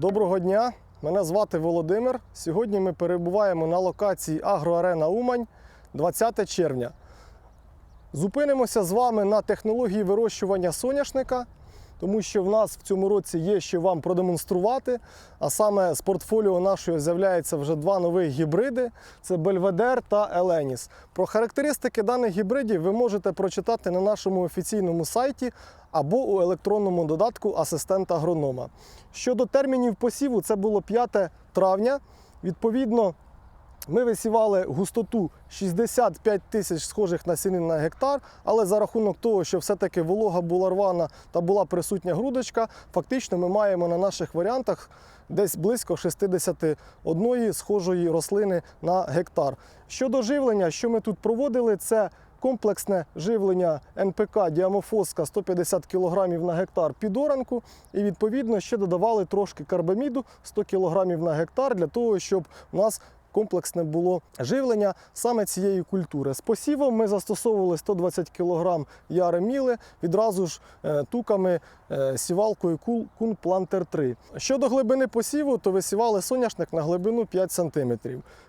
Доброго дня! Мене звати Володимир. Сьогодні ми перебуваємо на локації Агроарена Умань 20 червня. Зупинимося з вами на технології вирощування соняшника, тому що в нас в цьому році є що вам продемонструвати. А саме з портфоліо нашого з'являється вже два нових гібриди: це Бельведер та Еленіс. Про характеристики даних гібридів ви можете прочитати на нашому офіційному сайті або у електронному додатку асистента агронома. Щодо термінів посіву, це було 5 травня. Відповідно, ми висівали густоту 65 тисяч схожих насінин на гектар, але за рахунок того, що все-таки волога була рвана та була присутня грудочка, фактично ми маємо на наших варіантах десь близько 61 схожої рослини на гектар. Щодо живлення, що ми тут проводили, це комплексне живлення НПК Діамофоска 150 кг на гектар під оранку, і відповідно ще додавали трошки карбаміду 100 кг на гектар для того, щоб у нас комплексне було живлення саме цієї культури. З посівом ми застосовували 120 кг яри міли, відразу ж е, туками е, сівалкою Кун Плантер 3. Щодо глибини посіву, то висівали соняшник на глибину 5 см.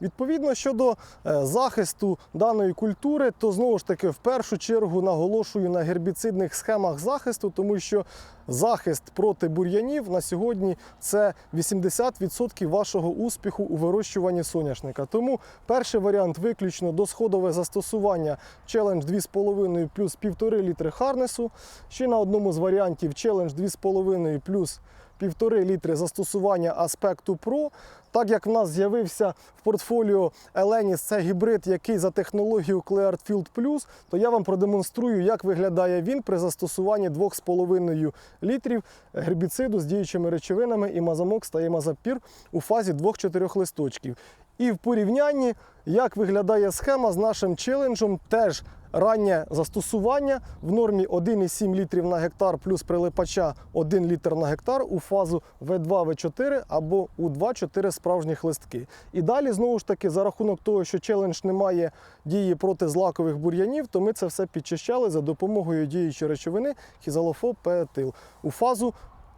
Відповідно, щодо е, захисту даної культури, то знову ж таки в першу чергу наголошую на гербіцидних схемах захисту, тому що захист проти бур'янів на сьогодні це 80% вашого успіху у вирощуванні соняшника. Тому перший варіант виключно досходове застосування челендж 2,5 плюс 1,5 літри харнесу. Ще на одному з варіантів челендж 2,5 плюс 1,5 літри застосування аспекту Pro. Так як в нас з'явився в портфоліо Еленіс, це гібрид, який за технологією Cleared Field Plus, то я вам продемонструю, як виглядає він при застосуванні 2,5 літрів гербіциду з діючими речовинами і мазамокс та імазапір у фазі 2-4 листочків. І в порівнянні, як виглядає схема з нашим челенджем, теж раннє застосування в нормі 1,7 літрів на гектар плюс прилипача 1 літр на гектар у фазу В2, В4 або у 2-4 справжніх листки. І далі, знову ж таки, за рахунок того, що челендж не має дії проти злакових бур'янів, то ми це все підчищали за допомогою діючої речовини хізалофоб пеетил у фазу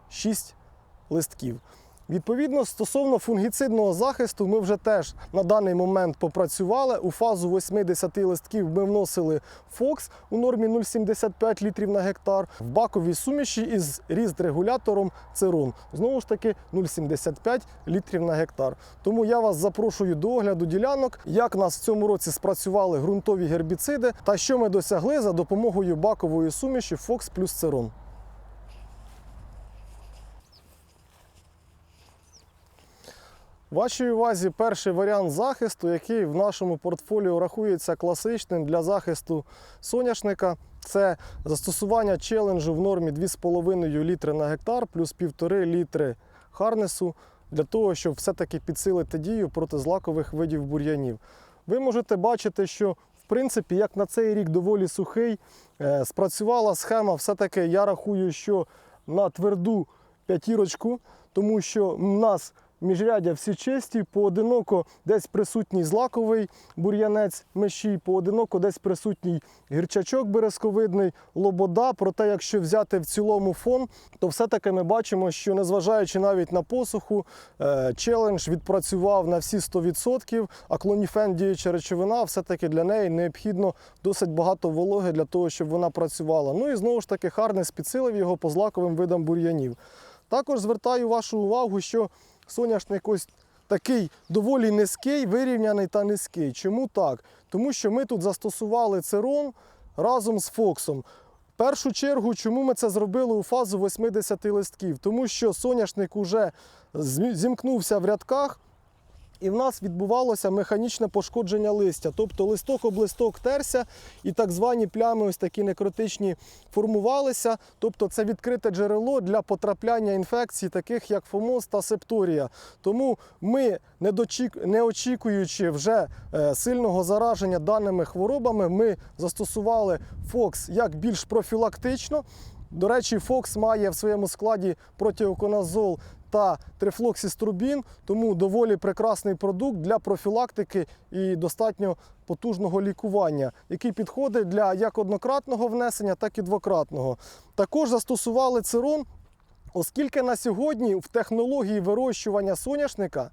6 листків. Відповідно, стосовно фунгіцидного захисту, ми вже теж на даний момент попрацювали. У фазу 80 листків ми вносили Фокс у нормі 0,75 літрів на гектар, в баковій суміші із ріст-регулятором Церон. Знову ж таки 0,75 літрів на гектар. Тому я вас запрошую до огляду ділянок, як нас в цьому році спрацювали ґрунтові гербіциди та що ми досягли за допомогою бакової суміші Фокс плюс Церон. Вашій увазі перший варіант захисту, який в нашому портфоліо рахується класичним для захисту соняшника. Це застосування челенджу в нормі 2,5 літри на гектар плюс 1,5 літри харнесу для того, щоб все-таки підсилити дію проти злакових видів бур'янів. Ви можете бачити, що в принципі, як на цей рік доволі сухий, е, спрацювала схема. Все-таки я рахую, що на тверду п'ятірочку, тому що в нас міжрядя всі чисті, поодиноко десь присутній злаковий бур'янець меші, поодиноко десь присутній гірчачок березковидний, лобода. Проте, якщо взяти в цілому фон, то все-таки ми бачимо, що незважаючи навіть на посуху, е, челендж відпрацював на всі 100%, а клоніфен діюча речовина, все-таки для неї необхідно досить багато вологи для того, щоб вона працювала. Ну і знову ж таки Харнес підсилив його по злаковим видам бур'янів. Також звертаю вашу увагу, що соняшник ось такий доволі низький, вирівняний та низький. Чому так? Тому що ми тут застосували церон разом з Фоксом. В першу чергу, чому ми це зробили у фазу 80 листків? Тому що соняшник уже зімкнувся в рядках. І в нас відбувалося механічне пошкодження листя. Тобто листок об листок терся, і так звані плями, ось такі некротичні, формувалися. Тобто це відкрите джерело для потрапляння інфекцій, таких як фомоз та септорія. Тому ми, не, очікуючи вже е, сильного зараження даними хворобами, ми застосували Фокс як більш профілактично. До речі, Фокс має в своєму складі протиоконазол та трифлоксіструбін, тому доволі прекрасний продукт для профілактики і достатньо потужного лікування, який підходить для як однократного внесення, так і двократного. Також застосували цирон Оскільки на сьогодні в технології вирощування соняшника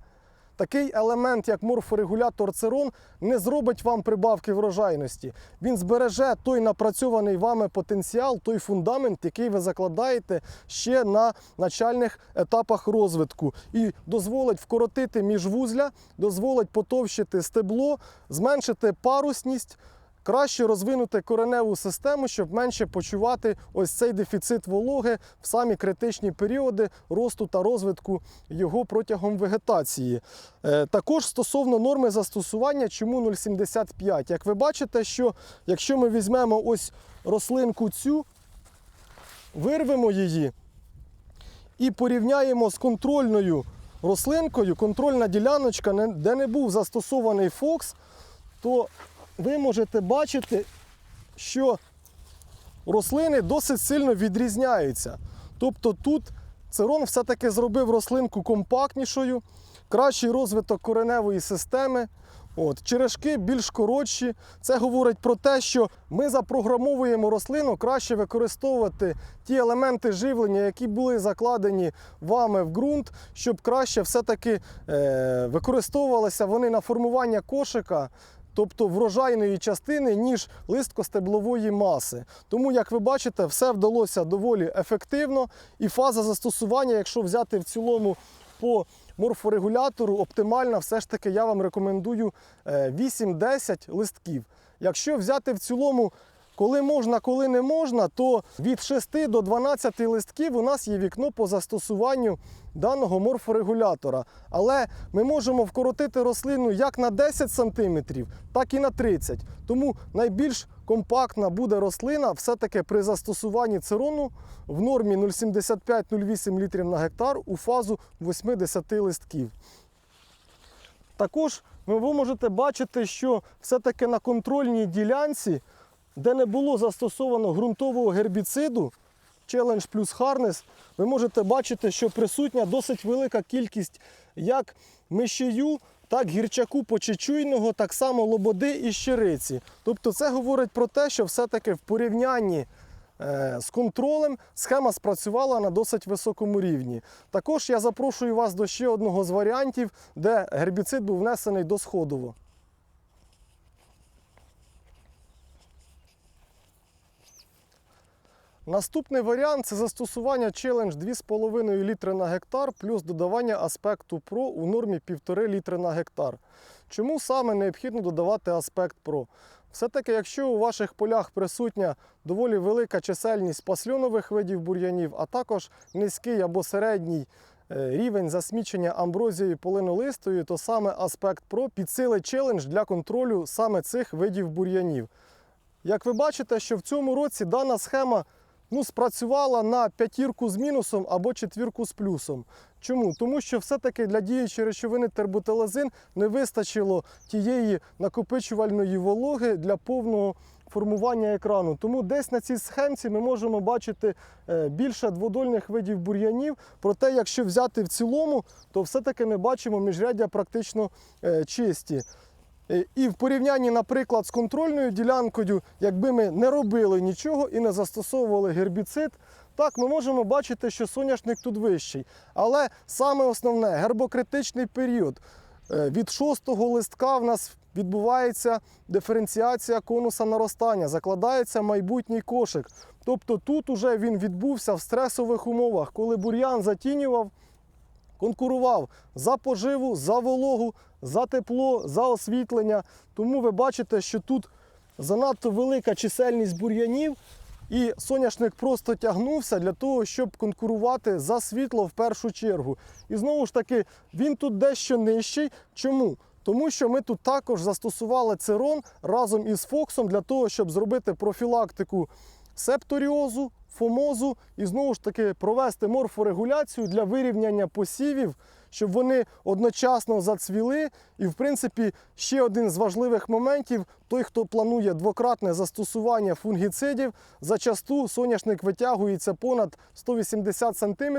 такий елемент, як морфорегулятор церон, не зробить вам прибавки врожайності. Він збереже той напрацьований вами потенціал, той фундамент, який ви закладаєте ще на начальних етапах розвитку, і дозволить вкоротити міжвузля, дозволить потовщити стебло, зменшити парусність краще розвинути кореневу систему, щоб менше почувати ось цей дефіцит вологи в самі критичні періоди росту та розвитку його протягом вегетації. Е, Також стосовно норми застосування, чому 0,75. Як ви бачите, що якщо ми візьмемо ось рослинку цю, вирвемо її і порівняємо з контрольною рослинкою, контрольна діляночка, де не був застосований фокс, то ви можете бачити, що рослини досить сильно відрізняються. Тобто тут церон все-таки зробив рослинку компактнішою, кращий розвиток кореневої системи. От, черешки більш коротші. Це говорить про те, що ми запрограмовуємо рослину краще використовувати ті елементи живлення, які були закладені вами в ґрунт, щоб краще все-таки е, використовувалися вони на формування кошика тобто врожайної частини, ніж листкостеблової маси. Тому, як ви бачите, все вдалося доволі ефективно. І фаза застосування, якщо взяти в цілому по морфорегулятору, оптимальна, все ж таки я вам рекомендую е, 8-10 листків. Якщо взяти в цілому коли можна, коли не можна, то від 6 до 12 листків у нас є вікно по застосуванню даного морфорегулятора. Але ми можемо вкоротити рослину як на 10 см, так і на 30 Тому найбільш компактна буде рослина все-таки при застосуванні церону в нормі 0,75-0,8 літрів на гектар у фазу 80 листків. Також ви можете бачити, що все-таки на контрольній ділянці, де не було застосовано ґрунтового гербіциду, Challenge плюс Harness, ви можете бачити, що присутня досить велика кількість як мишію, так гірчаку почечуйного, так само лободи і щириці. Тобто це говорить про те, що все-таки в порівнянні е, з контролем схема спрацювала на досить високому рівні. Також я запрошую вас до ще одного з варіантів, де гербіцид був внесений досходово. Наступний варіант це застосування челендж 2,5 літри на гектар плюс додавання аспекту PRO у нормі 1,5 літри на гектар. Чому саме необхідно додавати аспект PRO? Все-таки, якщо у ваших полях присутня доволі велика чисельність пасльонових видів бур'янів, а також низький або середній е, рівень засмічення амброзією полинолистою, то саме аспект PRO підсилить челендж для контролю саме цих видів бур'янів. Як ви бачите, що в цьому році дана схема ну, спрацювала на п'ятірку з мінусом або четвірку з плюсом. Чому? Тому що все-таки для діючої речовини терботелазин не вистачило тієї накопичувальної вологи для повного формування екрану. Тому десь на цій схемці ми можемо бачити е, більше дводольних видів бур'янів. Проте, якщо взяти в цілому, то все-таки ми бачимо міжряддя практично е, чисті. Е, І в порівнянні, наприклад, з контрольною ділянкою, якби ми не робили нічого і не застосовували гербіцид, так ми можемо бачити, що соняшник тут вищий. Але саме основне гербокритичний період. Е, Від шостого листка в нас відбувається диференціація конуса наростання, закладається майбутній кошик. Тобто тут уже він відбувся в стресових умовах, коли бур'ян затінював, конкурував за поживу, за вологу, за тепло, за освітлення. Тому ви бачите, що тут занадто велика чисельність бур'янів, і соняшник просто тягнувся для того, щоб конкурувати за світло в першу чергу. І знову ж таки, він тут дещо нижчий. Чому? Тому що ми тут також застосували церон разом із Фоксом для того, щоб зробити профілактику септоріозу, фомозу і знову ж таки провести морфорегуляцію для вирівняння посівів, щоб вони одночасно зацвіли. І, в принципі, ще один з важливих моментів той, хто планує двократне застосування фунгіцидів, зачасту соняшник витягується понад 180 см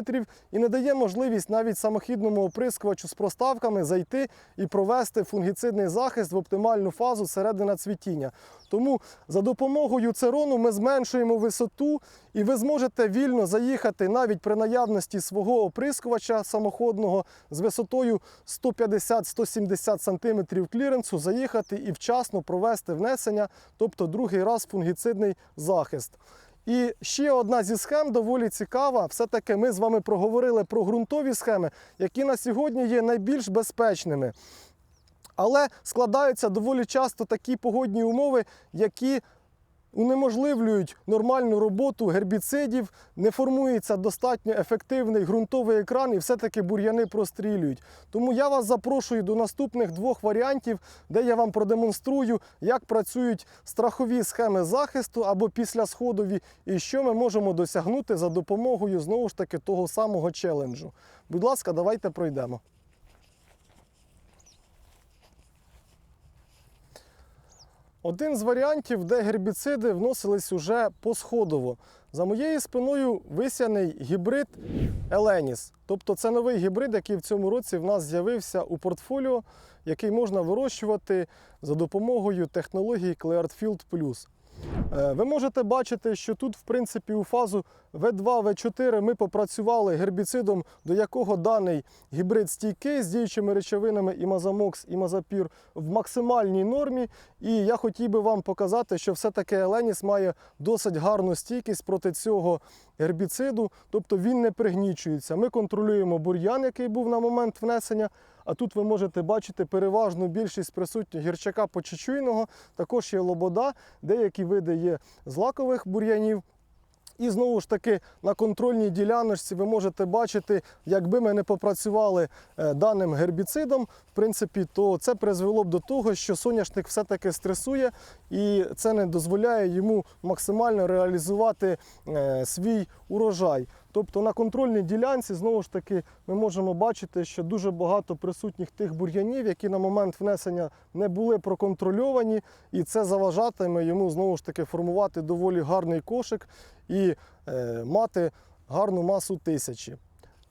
і не дає можливість навіть самохідному оприскувачу з проставками зайти і провести фунгіцидний захист в оптимальну фазу середина цвітіння. Тому за допомогою церону ми зменшуємо висоту, і ви зможете вільно заїхати навіть при наявності свого оприскувача самоходного з висотою 150-170 см кліренсу, заїхати і вчасно провести внесення, тобто другий раз фунгіцидний захист. І ще одна зі схем доволі цікава. Все-таки ми з вами проговорили про ґрунтові схеми, які на сьогодні є найбільш безпечними. Але складаються доволі часто такі погодні умови, які унеможливлюють нормальну роботу гербіцидів, не формується достатньо ефективний ґрунтовий екран і все-таки бур'яни прострілюють. Тому я вас запрошую до наступних двох варіантів, де я вам продемонструю, як працюють страхові схеми захисту або післясходові, і що ми можемо досягнути за допомогою знову ж таки того самого челенджу. Будь ласка, давайте пройдемо. Один з варіантів, де гербіциди вносились уже посходово. За моєю спиною висяний гібрид Еленіс. Тобто це новий гібрид, який в цьому році в нас з'явився у портфоліо, який можна вирощувати за допомогою технології Clearfield Plus. Е, Ви можете бачити, що тут, в принципі, у фазу В2, В4 ми попрацювали гербіцидом, до якого даний гібрид стійкий з діючими речовинами імазамокс, імазапір в максимальній нормі. І я хотів би вам показати, що все-таки Еленіс має досить гарну стійкість проти цього гербіциду, тобто він не пригнічується. Ми контролюємо бур'ян, який був на момент внесення. А тут ви можете бачити переважну більшість присутніх гірчака почечуйного, також є лобода, деякі види є злакових бур'янів. І знову ж таки на контрольній діляночці ви можете бачити, якби ми не попрацювали е, даним гербіцидом, в принципі, то це призвело б до того, що соняшник все-таки стресує, і це не дозволяє йому максимально реалізувати е, свій урожай. Тобто на контрольній ділянці знову ж таки ми можемо бачити, що дуже багато присутніх тих бур'янів, які на момент внесення не були проконтрольовані, і це заважатиме йому знову ж таки формувати доволі гарний кошик і е, мати гарну масу тисячі.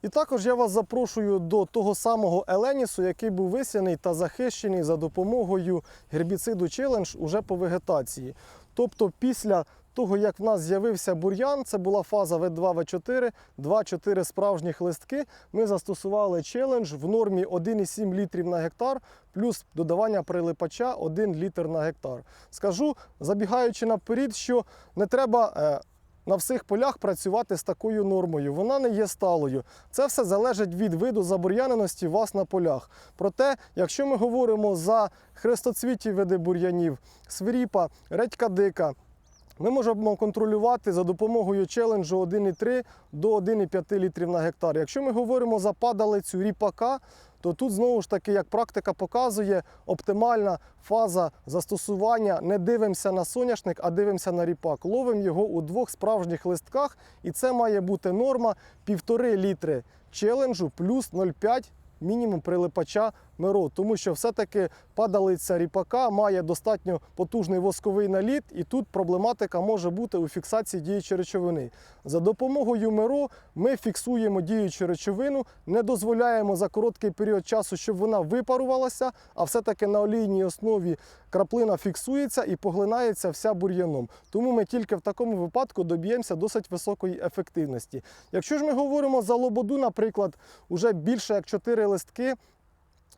І також я вас запрошую до того самого Еленісу, який був висяний та захищений за допомогою гербіциду Челендж уже по вегетації. Тобто після того, як в нас з'явився бур'ян, це була фаза В2, В4, 2-4 справжніх листки. Ми застосували челендж в нормі 1,7 літрів на гектар, плюс додавання прилипача 1 літр на гектар. Скажу, забігаючи наперед, що не треба. е, на всіх полях працювати з такою нормою. Вона не є сталою. Це все залежить від виду забур'яненості вас на полях. Проте, якщо ми говоримо за хрестоцвіті види бур'янів, свиріпа, редька дика, ми можемо контролювати за допомогою челенджу 1,3 до 1,5 літрів на гектар. Якщо ми говоримо за падалицю ріпака, то тут знову ж таки, як практика показує, оптимальна фаза застосування. Не дивимося на соняшник, а дивимося на ріпак. Ловимо його у двох справжніх листках, і це має бути норма 1,5 літри челенджу плюс 0,5 мінімум прилипача миро, тому що все-таки падалиця ріпака має достатньо потужний восковий наліт, і тут проблематика може бути у фіксації діючої речовини. За допомогою миро ми фіксуємо діючу речовину, не дозволяємо за короткий період часу, щоб вона випарувалася, а все-таки на олійній основі краплина фіксується і поглинається вся бур'яном. Тому ми тільки в такому випадку доб'ємося досить високої ефективності. Якщо ж ми говоримо за лободу, наприклад, уже більше як 4 листки.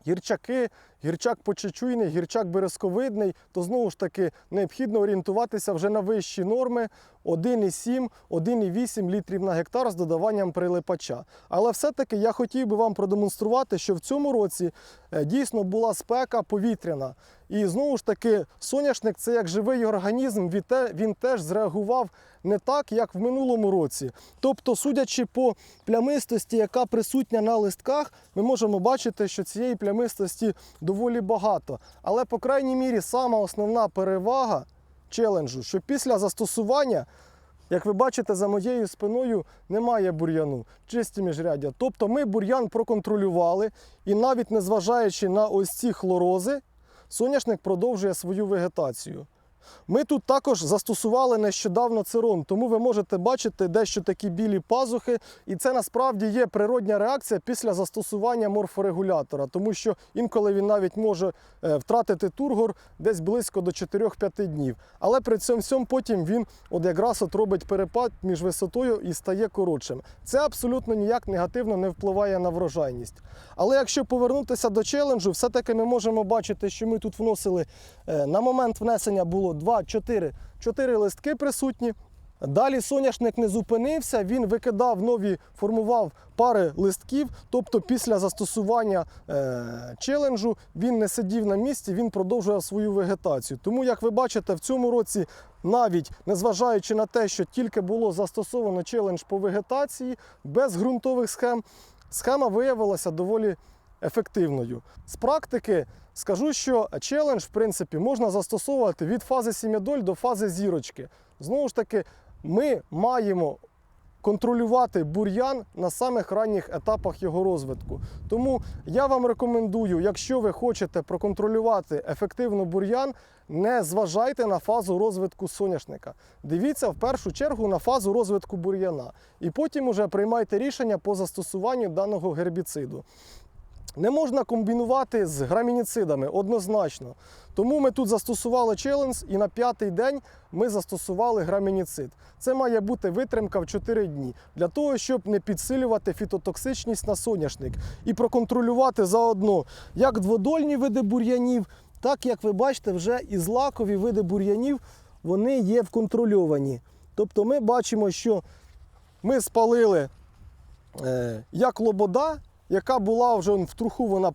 Гірчаки, гірчак почечуйний, гірчак березковидний, то знову ж таки необхідно орієнтуватися вже на вищі норми 1,7, 1,8 літрів на гектар з додаванням прилипача. Але все-таки я хотів би вам продемонструвати, що в цьому році е, дійсно була спека повітряна. І знову ж таки, соняшник це як живий організм, він теж зреагував не так, як в минулому році. Тобто, судячи по плямистості, яка присутня на листках, ми можемо бачити, що цієї плямистості доволі багато. Але, по крайній мірі, сама основна перевага челенджу, що після застосування, як ви бачите, за моєю спиною немає бур'яну, чисті міжряддя. Тобто ми бур'ян проконтролювали, і навіть незважаючи на ось ці хлорози, соняшник продовжує свою вегетацію. Ми тут також застосували нещодавно цирон, тому ви можете бачити дещо такі білі пазухи, і це насправді є природня реакція після застосування морфорегулятора, тому що інколи він навіть може е, втратити тургор десь близько до 4-5 днів. Але при цьому всьому потім він от якраз от робить перепад між висотою і стає коротшим. Це абсолютно ніяк негативно не впливає на врожайність. Але якщо повернутися до челенджу, все-таки ми можемо бачити, що ми тут вносили е, на момент внесення було 2, 4, 4 листки присутні. Далі соняшник не зупинився, він викидав нові, формував пари листків. Тобто, після застосування е, челенджу він не сидів на місці, він продовжував свою вегетацію. Тому, як ви бачите, в цьому році, навіть незважаючи на те, що тільки було застосовано челендж по вегетації без ґрунтових схем, схема виявилася доволі ефективною. З практики скажу, що челендж, в принципі, можна застосовувати від фази сім'ядоль до фази зірочки. Знову ж таки, ми маємо контролювати бур'ян на самих ранніх етапах його розвитку. Тому я вам рекомендую, якщо ви хочете проконтролювати ефективно бур'ян, не зважайте на фазу розвитку соняшника. Дивіться в першу чергу на фазу розвитку бур'яна. І потім уже приймайте рішення по застосуванню даного гербіциду. Не можна комбінувати з грамініцидами однозначно. Тому ми тут застосували челендж і на п'ятий день ми застосували грамініцид. Це має бути витримка в 4 дні для того, щоб не підсилювати фітотоксичність на соняшник і проконтролювати заодно як дводольні види бур'янів, так як ви бачите, вже і злакові види бур'янів вони є вконтрольовані. Тобто ми бачимо, що ми спалили е, як лобода, яка була вже в труху, вона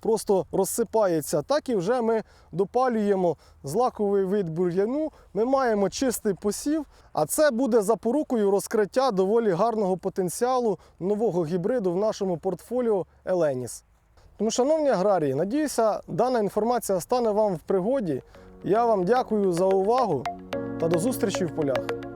просто розсипається, так і вже ми допалюємо злаковий вид бур'яну. Ми маємо чистий посів, а це буде запорукою розкриття доволі гарного потенціалу нового гібриду в нашому портфоліо Еленіс. Тому, шановні аграрії, надіюся, дана інформація стане вам в пригоді. Я вам дякую за увагу та до зустрічі в полях.